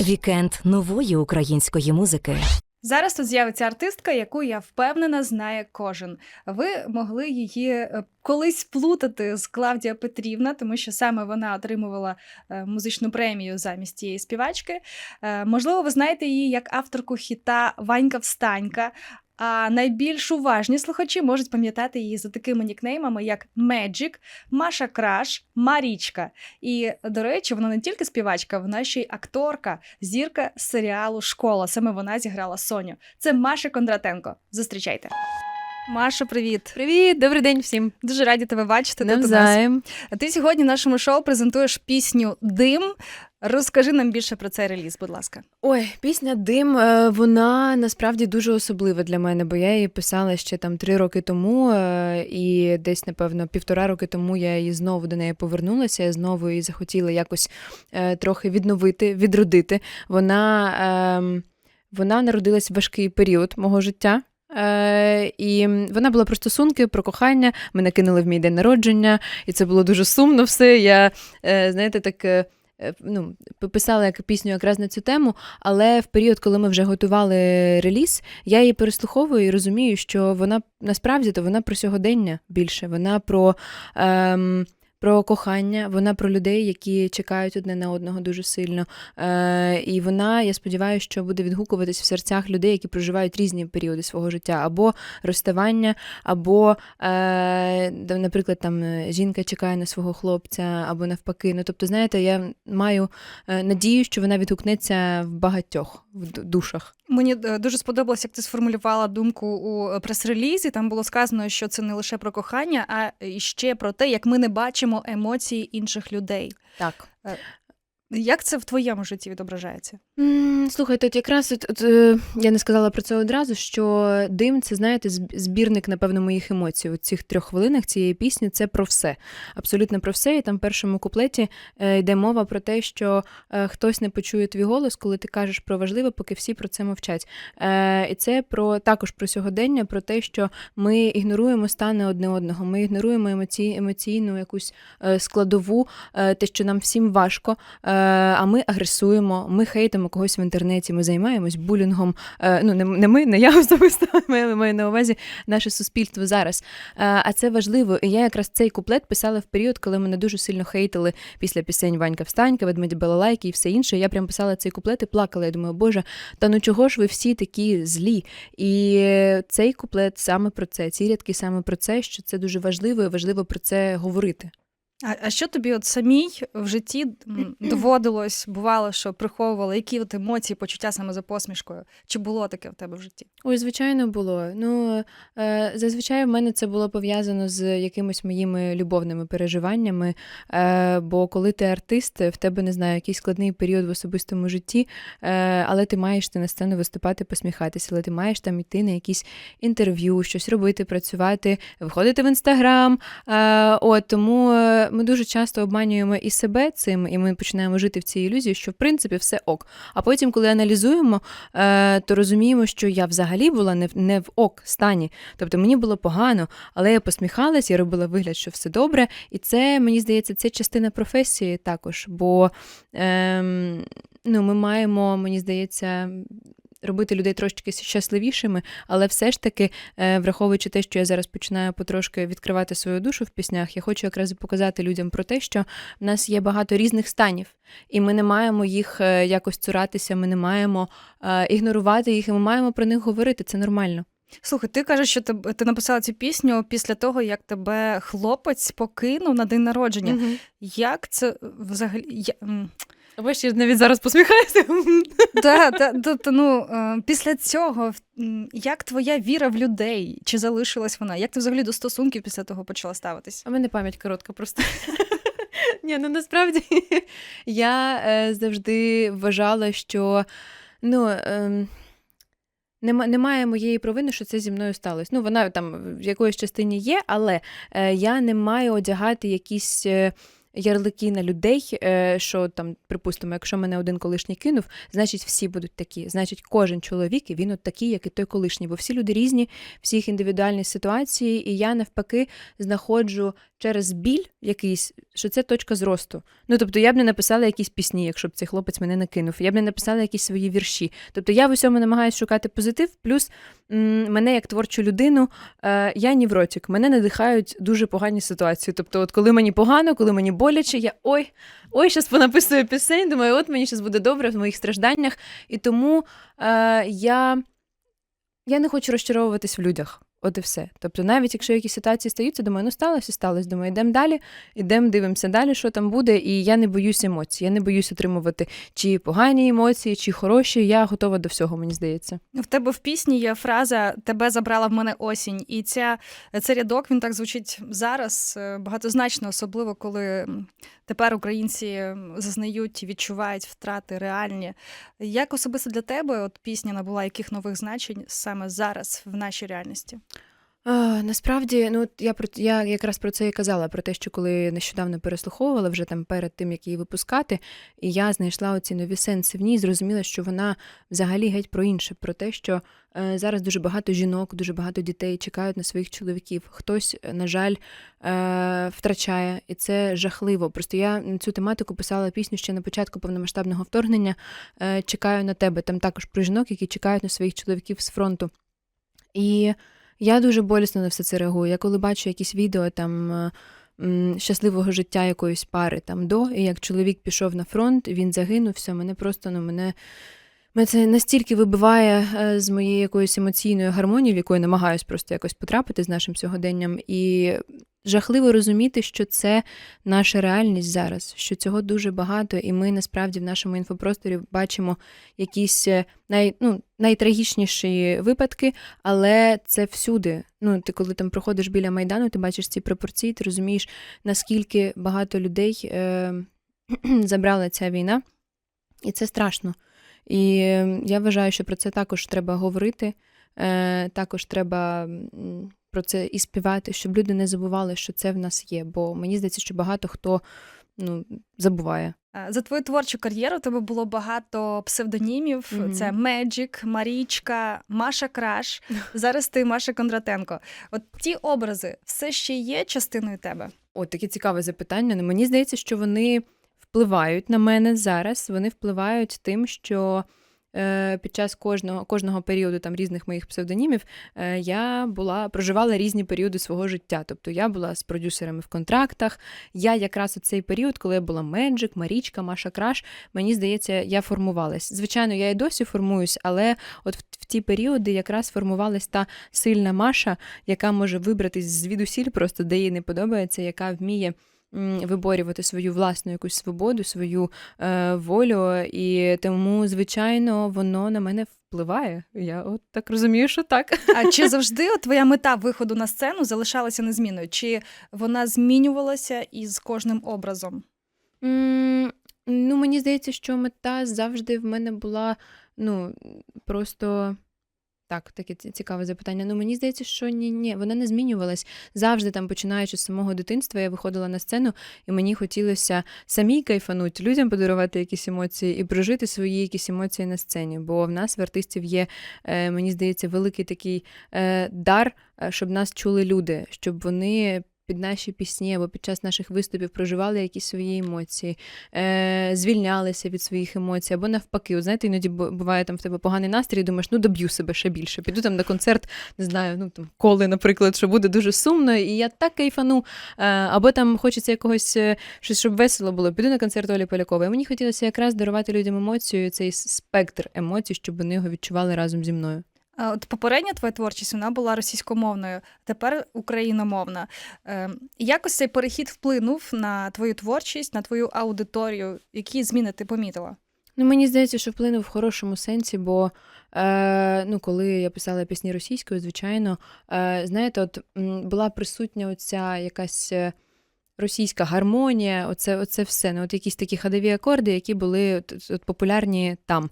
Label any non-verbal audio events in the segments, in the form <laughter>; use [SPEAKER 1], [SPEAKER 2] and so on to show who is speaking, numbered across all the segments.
[SPEAKER 1] Вікенд нової української музики.
[SPEAKER 2] Зараз тут з'явиться артистка, яку я впевнена знає кожен. Ви могли її е, колись плутати з Клавдія Петрівна, тому що саме вона отримувала е, музичну премію замість тієї співачки. Е, Можливо, ви знаєте її як авторку хіта Ванька Встанька. А найбільш уважні слухачі можуть пам'ятати її за такими нікнеймами, як Magic, Маша Краш, Марічка. І, до речі, вона не тільки співачка, вона ще й акторка, зірка серіалу Школа. Саме вона зіграла Соню. Це Маша Кондратенко. Зустрічайте. Маша, привіт.
[SPEAKER 3] Привіт, добрий день всім.
[SPEAKER 2] Дуже раді тебе бачити. тут у нас. Ти сьогодні в нашому шоу презентуєш пісню Дим. Розкажи нам більше про цей реліз, будь ласка.
[SPEAKER 3] Ой, пісня Дим, е, вона насправді дуже особлива для мене, бо я її писала ще там три роки тому, е, і десь, напевно, півтора роки тому я її знову до неї повернулася. Я знову її захотіла якось е, трохи відновити, відродити. Вона, ем, вона народилась в важкий період мого життя. Е, і вона була про стосунки, про кохання. Мене кинули в мій день народження, і це було дуже сумно все. Я, е, знаєте, так. е, е, Ну, писала як пісню якраз на цю тему, але в період, коли ми вже готували реліз, я її переслуховую і розумію, що вона насправді то вона про сьогодення більше. Вона про, ем, про кохання, вона про людей, які чекають одне на одного дуже сильно. Е, і вона, я сподіваюся, що буде відгукуватись в серцях людей, які проживають різні періоди свого життя, або розставання, або, е, наприклад, там е, жінка чекає на свого хлопця, або навпаки. Ну, тобто, знаєте, я маю е, надію, що вона відгукнеться в багатьох в душах.
[SPEAKER 2] Мені е, дуже сподобалось, як ти сформулювала думку у е, прес-релізі. Там було сказано, що це не лише про кохання, а і ще про те, як ми не бачимо емоції інших людей.
[SPEAKER 3] Так.
[SPEAKER 2] Як це в твоєму житті відображається?
[SPEAKER 3] М, Слухайте, от якраз от, от, е, я не сказала про це одразу, що дим це, знаєте, зб- збірник, напевно, моїх емоцій. У цих трьох хвилинах цієї пісні це про все. Абсолютно про все. І там в першому куплеті е, йде мова про те, що е, хтось не почує твій голос, коли ти кажеш про важливе, поки всі про це мовчать. І це про також про сьогодення, про те, що ми ігноруємо стани одне одного, ми ігноруємо емоці, емоційну якусь складову, те, що нам всім важко. Е, а ми агресуємо, ми хейтимо когось в інтернеті, ми займаємось булінгом. Е, ну, не, ми, не я <laughs> особисто, але маю на увазі наше суспільство зараз. Е, а це важливо. І я якраз цей куплет писала в період, коли мене дуже сильно хейтили після пісень Ванька Встанька, ведмеді Балалайки і все інше. Я прям писала цей куплет і плакала. Я думаю, боже, та ну чого ж ви всі такі злі? І цей куплет саме про це, ці рядки саме про це, що це дуже важливо і важливо про це говорити.
[SPEAKER 2] А, а що тобі от самій в житті <clears throat> доводилось, бувало, що приховувала, які от емоції, почуття саме за посмішкою? Чи було таке в тебе в житті?
[SPEAKER 3] Ой, звичайно, було. Ну е, зазвичай в мене це було пов'язано з якимись моїми любовними переживаннями. Е, бо коли ти артист, в тебе не знаю, якийсь складний період в особистому житті, е, але ти маєш ти на сцену виступати, посміхатися, але ти маєш там йти на якісь інтерв'ю, щось робити, працювати, виходити в інстаграм. Е, от тому ми дуже часто обманюємо і себе цим, і ми починаємо жити в цій ілюзії, що в принципі все ок. А потім, коли аналізуємо, е, то розуміємо, що я взагалі була не в, не в ок стані. Тобто мені було погано, але я посміхалась, я робила вигляд, що все добре. І це, мені здається, це частина професії також. Бо ем, ну, ми маємо, мені здається, робити людей трошки щасливішими, але все ж таки, е, враховуючи те, що я зараз починаю потрошки відкривати свою душу в піснях, я хочу якраз показати людям про те, що в нас є багато різних станів, і ми не маємо їх е, якось цуратися, ми не маємо е, ігнорувати їх, і ми маємо про них говорити. Це нормально.
[SPEAKER 2] Слухай, ти кажеш, що ти, ти написала цю пісню після того, як тебе хлопець покинув на день народження. Як це взагалі? Я,
[SPEAKER 3] Бачиш, я навіть зараз посміхаюся.
[SPEAKER 2] Да, да, тобто, ну, е, після цього, як твоя віра в людей? Чи залишилась вона? Як ти взагалі до стосунків після того почала ставитись?
[SPEAKER 3] А мене пам'ять коротка просто. <laughs> Ні, ну насправді я е, завжди вважала, що ну, е, нема, немає моєї провини, що це зі мною сталося. Ну, вона там в якоїсь частині є, але е, я не маю одягати якісь. Е, ярлики на людей, е, що там, припустимо, якщо мене один колишній кинув, значить всі будуть такі. Значить, кожен чоловік він от такий, як і той колишній. Бо всі люди різні, всіх індивідуальні ситуації, і я навпаки знаходжу через біль якийсь, що це точка зросту. Ну тобто я б не написала якісь пісні, якщо б цей хлопець мене не кинув. Я б не написала якісь свої вірші. Тобто я в усьому намагаюся шукати позитив, плюс м, мене як творчу людину, е, я нівротик, мене надихають дуже погані ситуації. Тобто, от коли мені погано, коли мені боляче, я ой, ой, щас понаписую пісень, думаю, от мені щас буде добре в моїх стражданнях. І тому е, я, я не хочу розчаровуватись в людях. От і все. Тобто, навіть якщо якісь ситуації стаються, думаю, ну сталося, сталося. Думаю, йдемо далі, йдемо, дивимося далі, що там буде. І я не боюсь емоцій. Я не боюсь отримувати чи погані емоції, чи хороші. Я готова до всього, мені здається.
[SPEAKER 2] В тебе в пісні є фраза Тебе забрала в мене осінь. І ця, цей рядок він так звучить зараз е, багатозначно, особливо коли тепер українці зазнають і відчувають втрати реальні. Як особисто для тебе от пісня набула яких нових значень саме зараз в нашій реальності?
[SPEAKER 3] Насправді, ну я про я якраз про це і казала, про те, що коли нещодавно переслуховувала вже там перед тим, як її випускати, і я знайшла оці нові сенси в ній, зрозуміла, що вона взагалі геть про інше, про те, що е, зараз дуже багато жінок, дуже багато дітей чекають на своїх чоловіків. Хтось, е, на жаль, е, втрачає, і це жахливо. Просто я цю тематику писала пісню ще на початку повномасштабного вторгнення. Е, Чекаю на тебе. Там також про жінок, які чекають на своїх чоловіків з фронту. І я дуже болісно на все це реагую. Я коли бачу якісь відео там е, щасливого життя якоїсь пари там до, і як чоловік пішов на фронт, він загинув, все, мене просто ну, мене, мене це настільки вибиває е, з моєї якоїсь емоційної гармонії, в яку я намагаюсь просто якось потрапити з нашим сьогоденням. І жахливо розуміти, що це наша реальність зараз, що цього дуже багато, і ми насправді в нашому інфопросторі бачимо якісь е, най, ну, найтрагічніші випадки, але це всюди. Ну, ти коли там проходиш біля майдану, ти бачиш ці пропорції, ти розумієш, наскільки багато людей е, <clears throat> забрала ця війна, і це страшно. І я вважаю, що про це також треба говорити. Е, також треба про це і співати, щоб люди не забували, що це в нас є. Бо мені здається, що багато хто ну, забуває.
[SPEAKER 2] За твою творчу кар'єру у тебе було багато псевдонімів.
[SPEAKER 3] Мгм.
[SPEAKER 2] Це Меджик, Марічка, Маша Краш. <laughs> Зараз ти Маша Кондратенко. От ті образи все ще є частиною тебе.
[SPEAKER 3] О, таке цікаве запитання. Ну, мені здається, що вони впливають на мене зараз. Вони впливають тим, що е, під час кожного, кожного періоду там різних моїх псевдонімів е, я була проживала різні періоди свого життя. Тобто я була з продюсерами в контрактах. Я якраз у цей період, коли я була Меджик, Марічка, Маша Краш, мені здається, я формувалась. Звичайно, я і досі формуюсь, але от в, ті періоди якраз формувалась та сильна Маша, яка може вибратись звідусіль, просто де їй не подобається, яка вміє. Виборювати свою власну якусь свободу, свою е, волю, і тому, звичайно, воно на мене впливає. Я от так розумію, що так.
[SPEAKER 2] А чи завжди от твоя мета виходу на сцену залишалася незмінною? Чи вона змінювалася із кожним образом?
[SPEAKER 3] Ну, мені здається, що мета завжди в мене була ну, просто. Так, таке ці- цікаве запитання. Ну, мені здається, що ні, ні, вона не змінювалась. Завжди, там, починаючи з самого дитинства, я виходила на сцену, і мені хотілося самій кайфануть, людям подарувати якісь емоції і прожити свої якісь емоції на сцені. Бо в нас, в артистів, є, е, мені здається, великий такий е, дар, е, щоб нас чули люди, щоб вони. Під наші пісні або під час наших виступів проживали якісь свої емоції, е, звільнялися від своїх емоцій, або навпаки, от знаєте, іноді буває там в тебе поганий настрій, і думаєш, ну доб'ю себе ще більше. Піду там на концерт, не знаю, ну там коли, наприклад, що буде дуже сумно, і я так кайфану. Е, або там хочеться якогось е, щось, щоб весело було. Піду на концерт Олі Полякової. Мені хотілося якраз дарувати людям емоцію, цей спектр емоцій, щоб вони його відчували разом зі мною.
[SPEAKER 2] От попередня твоя творчість вона була російськомовною, тепер україномовна. Е, Якось цей перехід вплинув на твою творчість, на твою аудиторію. Які зміни ти помітила?
[SPEAKER 3] Ну, мені здається, що вплинув в хорошому сенсі, бо е, ну, коли я писала пісні російською, звичайно, е, знаєте, от була присутня оця якась. Російська гармонія, оце, оце все. Ну, от якісь такі ходові акорди, які були от, от, популярні там. Е,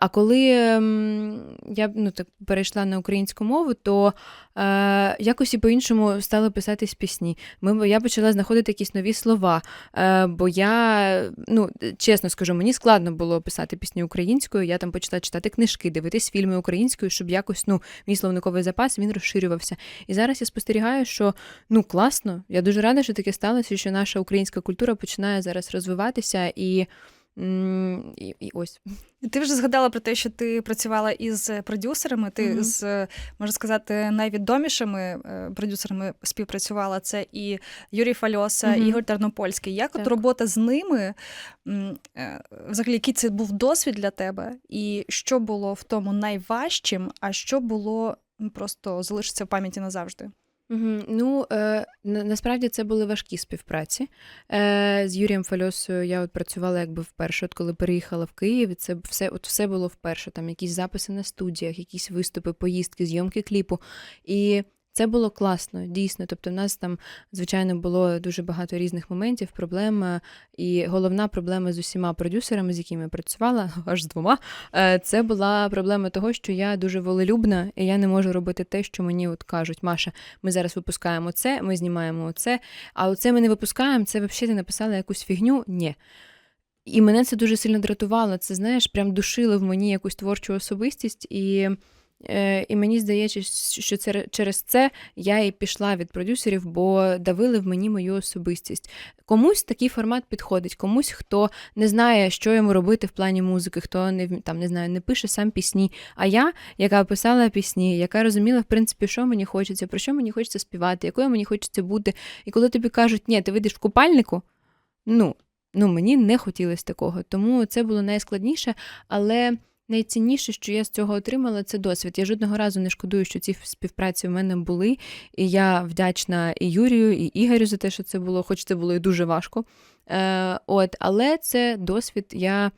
[SPEAKER 3] а коли ем, я ну, так, перейшла на українську мову, то е, якось і по-іншому стали писатись пісні. Ми, я почала знаходити якісь нові слова. Е, бо я, ну, чесно скажу, мені складно було писати пісні українською. Я там почала читати книжки, дивитись фільми українською, щоб якось ну, мій словниковий запас він розширювався. І зараз я спостерігаю, що ну класно. Я дуже рада, що таке сталося, що наша українська культура починає зараз розвиватися і. І, і ось
[SPEAKER 2] Ти вже згадала про те, що ти працювала із продюсерами. Ти
[SPEAKER 3] Мгм.
[SPEAKER 2] з можна сказати найвідомішими е, продюсерами співпрацювала. Це і Юрій Фальоса,
[SPEAKER 3] Мгм.
[SPEAKER 2] Ігор Тернопольський. Як от робота з ними? е, Взагалі, який це був досвід для тебе? І що було в тому найважчим, а що було просто залишиться в пам'яті назавжди?
[SPEAKER 3] Ну, е, на, насправді це були важкі співпраці. Е, з Юрієм Фальосою я от працювала якби вперше, от коли переїхала в Київ, це все, от все було вперше. Там якісь записи на студіях, якісь виступи, поїздки, зйомки кліпу. І це було класно, дійсно. Тобто, в нас там, звичайно, було дуже багато різних моментів, проблем. е, І головна проблема з усіма продюсерами, з якими я працювала, <laughs> аж з двома, е, це була проблема того, що я дуже волелюбна, і я не можу робити те, що мені от кажуть, Маша, ми зараз випускаємо це, ми знімаємо це, а оце ми не випускаємо, це взагалі ти написала якусь фігню. Ні. І мене це дуже сильно дратувало. Це, знаєш, прям душило в мені якусь творчу особистість, і, і мені здається, що це, через це я і пішла від продюсерів, бо давили в мені мою особистість. Комусь такий формат підходить, комусь, хто не знає, що йому робити в плані музики, хто не там не знаю, не пише сам пісні. А я, яка писала пісні, яка розуміла, в принципі, що мені хочеться, про що мені хочеться співати, якою мені хочеться бути. І коли тобі кажуть, ні, ти вийдеш в купальнику, ну, ну мені не хотілося такого. Тому це було найскладніше, але. Найцінніше, що я з цього отримала, це досвід. Я жодного разу не шкодую, що ці співпраці в мене були. І я вдячна і Юрію, і Ігорю за те, що це було, хоч це було і дуже важко. Е, от, але це досвід. Я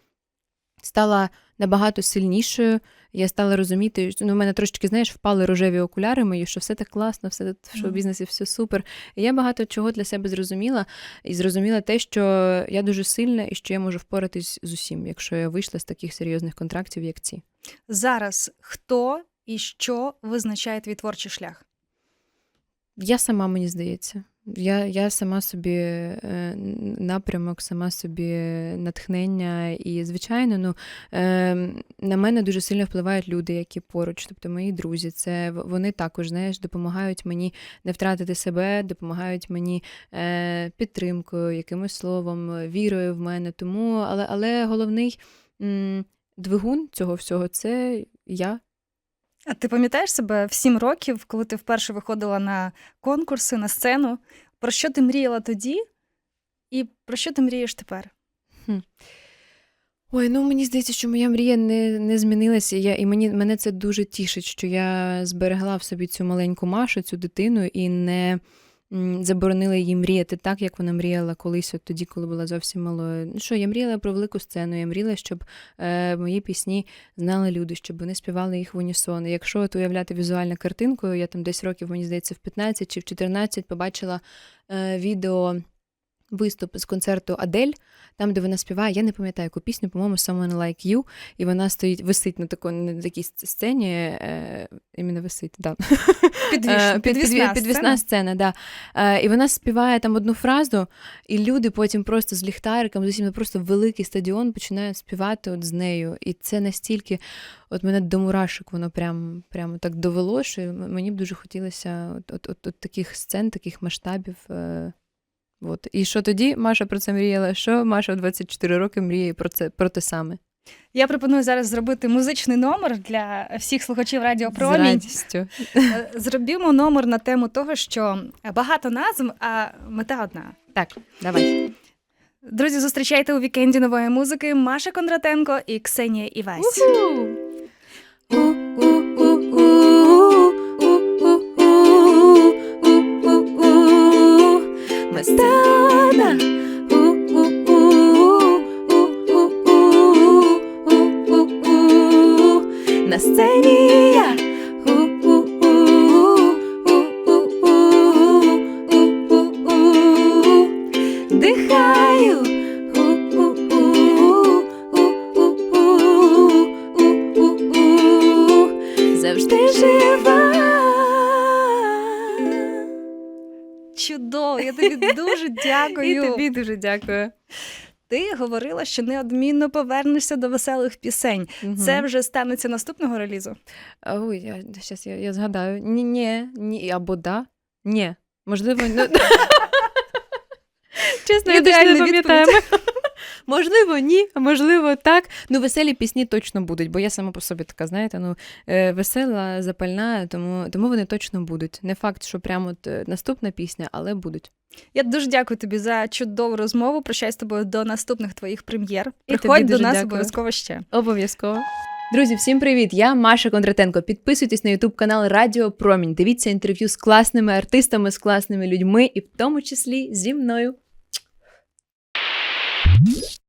[SPEAKER 3] стала набагато сильнішою. Я стала розуміти, що ну, в мене трошечки, знаєш, впали рожеві окуляри мої, що все так класно, все в шоу-бізнесі, все супер. І я багато чого для себе зрозуміла, і зрозуміла те, що я дуже сильна і що я можу впоратись з усім, якщо я вийшла з таких серйозних контрактів, як ці.
[SPEAKER 2] Зараз хто і що визначає твій творчий шлях?
[SPEAKER 3] Я сама, мені здається. Я, я сама собі е, напрямок, сама собі натхнення. І, звичайно, ну, е, на мене дуже сильно впливають люди, які поруч, тобто мої друзі. Це вони також знаєш, допомагають мені не втратити себе, допомагають мені е, підтримкою, якимось словом, вірою в мене. Тому, але, але головний двигун цього всього це я.
[SPEAKER 2] А ти пам'ятаєш себе в сім років, коли ти вперше виходила на конкурси, на сцену? Про що ти мріяла тоді, і про що ти мрієш тепер?
[SPEAKER 3] Ой, ну мені здається, що моя мрія не, не змінилася. Я, і мені, мене це дуже тішить, що я зберегла в собі цю маленьку Машу, цю дитину, і не м, заборонила їй мріяти так, як вона мріяла колись, от тоді, коли була зовсім малою. Ну що, я мріяла про велику сцену, я мріяла, щоб е, мої пісні знали люди, щоб вони співали їх в унісон. Якщо от уявляти візуальну картинку, я там десь років, мені здається, в 15 чи в 14 побачила е, відео. Виступ з концерту Адель, там, де вона співає, я не пам'ятаю яку пісню, по-моєму, Someone Like You, і вона стоїть, висить на тако, на такій сцені, е, іменно висить, да.
[SPEAKER 2] Підвіш,
[SPEAKER 3] Е, під-
[SPEAKER 2] підвісна,
[SPEAKER 3] підві- підвісна сцена, да. Е, і вона співає там одну фразу, і люди потім просто з ліхтариком, з усім просто великий стадіон починають співати от з нею. І це настільки, от мене до мурашок воно прям, прямо так довело, що мені б дуже хотілося от, от, от, от таких сцен, таких масштабів. Е, От. І що тоді Маша про це мріяла? Що Маша в 24 роки мріє про це про те саме?
[SPEAKER 2] Я пропоную зараз зробити музичний номер для всіх слухачів Радіо
[SPEAKER 3] З радістю.
[SPEAKER 2] Е, Зробімо номер на тему того, що багато назв, а мета одна.
[SPEAKER 3] Так, давай.
[SPEAKER 2] Друзі, зустрічайте у вікенді нової музики Маша Кондратенко і Ксенія Івась.
[SPEAKER 3] Мастана. завжди жива.
[SPEAKER 2] Чудово, я тобі дуже <laughs> дякую.
[SPEAKER 3] І тобі дуже дякую.
[SPEAKER 2] Ти говорила, що неодмінно повернешся до веселих пісень. Угу. Це вже станеться наступного релізу.
[SPEAKER 3] Ой, я щас я, я згадаю. Ні, ні, ні, або да. Ні. Можливо, ну. <laughs> чесно, я не пам'ятаю. Можливо, ні, а можливо, так. Ну, веселі пісні точно будуть, бо я сама по собі така, знаєте, ну, е, весела, запальна, тому, тому вони точно будуть. Не факт, що прямо от, е, наступна пісня, але будуть.
[SPEAKER 2] Я дуже дякую тобі за чудову розмову. Прощаюсь з тобою до наступних твоїх прем'єр. Приходь до нас
[SPEAKER 3] дякую.
[SPEAKER 2] обов'язково ще.
[SPEAKER 3] Обов'язково. Друзі, всім привіт! Я Маша Кондратенко. Підписуйтесь на Ютуб канал Радіо Промінь. Дивіться інтерв'ю з класними артистами, з класними людьми, і в тому числі зі мною. Mm-hmm.